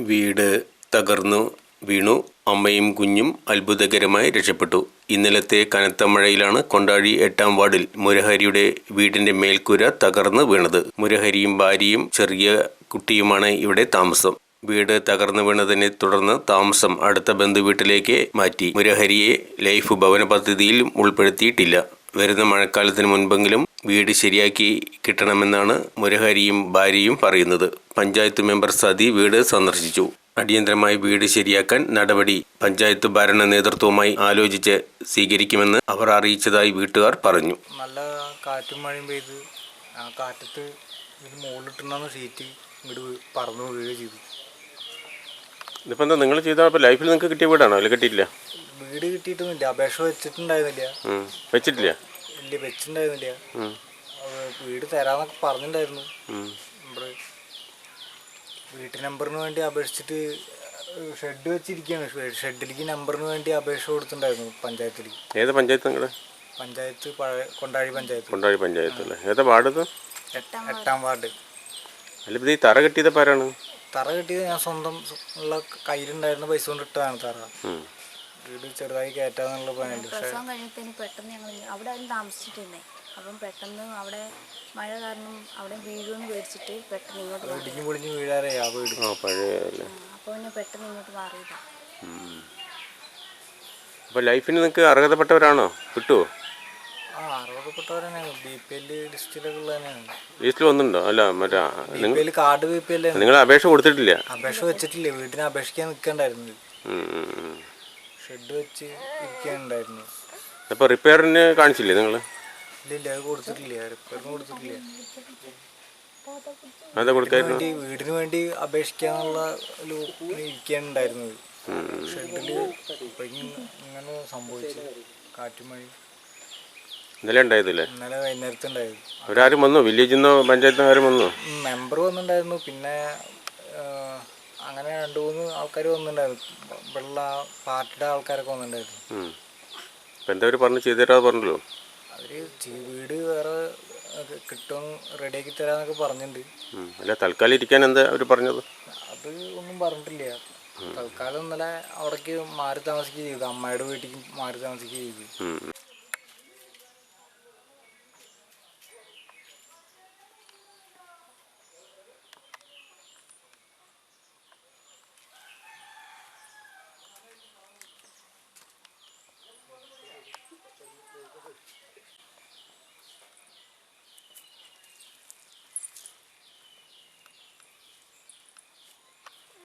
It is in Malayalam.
വീട് തകർന്നു വീണു. അമ്മയും കുഞ്ഞും അത്ഭുതകരമായി രക്ഷപ്പെട്ടു. ഇന്നലത്തെ കനത്ത മഴയിലാണ് കൊണ്ടാഴി എട്ടാം വാർഡിൽ മുരഹരിയുടെ വീടിന്റെ മേൽക്കൂര തകർന്നു വീണത്. മുരഹരിയും ഭാര്യയും ചെറിയ കുട്ടിയുമാണ് ഇവിടെ താമസം. വീട് തകർന്നു വീണതിനെ തുടർന്ന് താമസം അടുത്ത ബന്ധുവീട്ടിലേക്ക് മാറ്റി. മുരഹരിയെ ലൈഫ് ഭവന പദ്ധതിയിൽ ഉൾപ്പെടുത്തിയിട്ടില്ല. വരുന്ന മഴക്കാലത്തിന് മുൻപെങ്കിലും വീട് ശരിയാക്കി കിട്ടണമെന്നാണ് മുരഹരിയും ഭാര്യയും പറയുന്നത്. പഞ്ചായത്ത് മെമ്പർ സതി വീട് സന്ദർശിച്ചു. അടിയന്തരമായി വീട് ശരിയാക്കാൻ നടപടി പഞ്ചായത്ത് ഭരണ നേതൃത്വവുമായി ആലോചിച്ച് സ്വീകരിക്കുമെന്ന് അവർ അറിയിച്ചതായി വീട്ടുകാർ പറഞ്ഞു. നല്ല കാറ്റും മഴയും പെയ്ത് ആ കാറ്റത്ത് മുകളിലിട്ടുണ്ടെന്ന സീറ്റ് ഷീറ്റ് ഇങ്ങോട്ട് പറന്നു പറന്ന് വീഴുകയും ചെയ്തു. ഇതിപ്പോൾ എന്താ നിങ്ങൾ ചെയ്ത ലൈഫിൽ നിങ്ങൾക്ക് കിട്ടിയ വീടാണോ? അല്ല കിട്ടിയില്ല വീട് കിട്ടിയിട്ടൊന്നുമില്ല. അപേക്ഷ വെച്ചിട്ടുണ്ടായിരുന്നില്ല. വെച്ചിട്ടില്ല? ഇല്ല വെച്ചിട്ടുണ്ടായിരുന്നില്ല. വീട് തരാന്നൊക്കെ പറഞ്ഞിട്ടുണ്ടായിരുന്നു. വീട്ടു നമ്പറിന് വേണ്ടി അപേക്ഷിച്ചിട്ട് ഷെഡ് വെച്ചിരിക്കുകയാണ്. ഷെഡിലേക്ക് നമ്പറിന് വേണ്ടി അപേക്ഷ കൊടുത്തിട്ടുണ്ടായിരുന്നു പഞ്ചായത്തിൽ ഏത് പഞ്ചായത്ത് നിങ്ങളുടെ പഞ്ചായത്ത് കൊണ്ടാഴി പഞ്ചായത്ത്. കൊണ്ടാഴി പഞ്ചായത്ത് അല്ലേ? ഏതാ വാർഡ് എട്ടാം വാർഡ്. അല്ല ഇത് ഈ തറ കെട്ടിയത് പാരാണ് തറ കെട്ടിയത് ഞാൻ സ്വന്തം ഉള്ള കയ്യിലുണ്ടായിരുന്ന പൈസ കൊണ്ട് ഇട്ടതാണ് തറ. വീട് ചെറുതായി കയറ്റാന്നുള്ള പ്ലാനുണ്ട് പക്ഷെ പ്രസവം കഴിഞ്ഞിട്ട് പെട്ടെന്ന് ഞങ്ങൾ അവിടെ ആരും താമസിച്ചിട്ടിരുന്നേ അപ്പം പെട്ടെന്ന് അവിടെ മഴ കാരണം അവിടെ വീഴുമെന്ന് പേടിച്ചിട്ട് പെട്ടെന്ന് ഇങ്ങോട്ട് ഇടിഞ്ഞു പൊളിഞ്ഞ് വീഴാറേ ആ വീട്. അപ്പോൾ പിന്നെ പെട്ടെന്ന് ഇങ്ങോട്ട് മാറിയതാ. അപ്പോൾ ലൈഫിന് നിങ്ങൾക്ക് അർഹതപ്പെട്ടവരാണോ? കിട്ടുമോ ആ അറുപപ്പെട്ടവർ തന്നെയാണ് ബി പി എൽ ലിസ്റ്റിലൊക്കെ ഉള്ള തന്നെയാണ് ലിസ്റ്റിൽ അല്ല മറ്റേ B L card B P L നിങ്ങൾ അപേക്ഷ കൊടുത്തിട്ടില്ല? അപേക്ഷ വെച്ചിട്ടില്ല. വീട്ടിന് അപേക്ഷിക്കാൻ നിൽക്കണ്ടായിരുന്നു. ഷെഡ് വെച്ച് ഇരിക്കാനുണ്ടായിരുന്നു. അപ്പോൾ റിപ്പയറിന് കാണിച്ചില്ലേ നിങ്ങൾ ഇല്ല അത് കൊടുത്തിട്ടില്ല. റിപ്പയറിന് കൊടുത്തിട്ടില്ല. അതാ കൊടുക്കായിരുന്നു? വേണ്ടി വീടിന് വേണ്ടി അപേക്ഷിക്കാന്നുള്ള ഒരു ഇരിക്കാനുണ്ടായിരുന്നത് ഷെഡിൽ അപ്പോഴേക്കും ഇങ്ങനെ സംഭവിച്ചു. കാറ്റും മഴയും. ഇന്നലെ ഉണ്ടായതല്ലേ ഇന്നലെ വൈകുന്നേരത്ത് ഉണ്ടായത്. അവരാരും വന്നു? വില്ലേജിൽ നിന്നോ പഞ്ചായത്തിൽ നിന്നോ ആരും വന്നോ? മെമ്പർ വന്നിട്ടുണ്ടായിരുന്നു. പിന്നെ അങ്ങനെ രണ്ട് മൂന്ന് ആൾക്കാർ വന്നിട്ടുണ്ടായിരുന്നു. വെള്ള പാർട്ടിയുടെ ആൾക്കാരൊക്കെ വന്നിട്ടുണ്ടായിരുന്നു. അപ്പോൾ എന്താ അവർ പറഞ്ഞു ചെയ്തു തരാതെ പറഞ്ഞല്ലോ? അവർ വീട് വേറെ കിട്ടും റെഡിയാക്കി തരാന്നൊക്കെ പറഞ്ഞിട്ടുണ്ട്. അല്ല തൽക്കാലം ഇരിക്കാൻ എന്താ അവർ പറഞ്ഞത്? അത് ഒന്നും പറഞ്ഞിട്ടില്ല. തൽക്കാലം ഇന്നലെ അവിടേക്ക് മാറി താമസിക്കുകയും ചെയ്തു. അമ്മയുടെ വീട്ടിലേക്ക് മാറി താമസിക്കുകയും ചെയ്തു.